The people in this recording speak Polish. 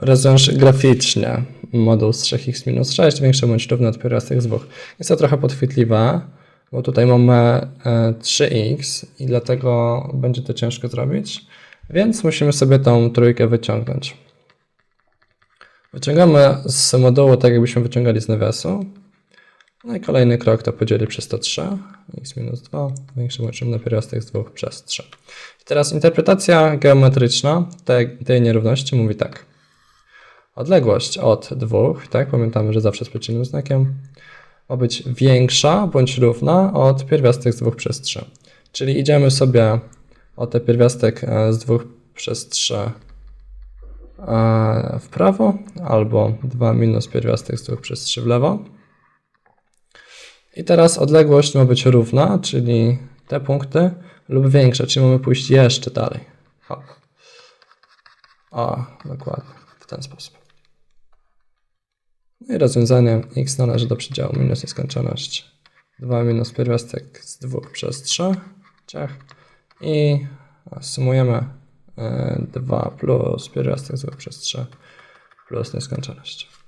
Rozwiąż graficznie moduł z 3x minus 6 większy bądź równy od pierwiastek z 2. Jest to trochę podchwytliwe, bo tutaj mamy e, 3x i dlatego będzie to ciężko zrobić, więc musimy sobie tą trójkę wyciągnąć. Wyciągamy z modułu tak, jakbyśmy wyciągali z nawiasu. No i kolejny krok to podzielić przez to 3, x minus 2, większy bądź równy pierwiastek z 2 przez 3. I teraz interpretacja geometryczna tej, tej nierówności mówi tak. Odległość od 2, tak, pamiętamy, że zawsze z przeciwnym znakiem, ma być większa bądź równa od pierwiastek z 2 przez 3. Czyli idziemy sobie o te pierwiastek e, z 2 przez 3 e, w prawo, albo 2 minus pierwiastek z 2 przez 3 w lewo. I teraz odległość ma być równa, czyli te punkty, lub większa, czyli mamy pójść jeszcze dalej. Hop. O, dokładnie, w ten sposób. No i rozwiązanie x należy do przedziału minus nieskończoność 2 minus pierwiastek z 2 przez 3 ciach i sumujemy e, 2 plus pierwiastek z 2 przez 3 plus nieskończoność.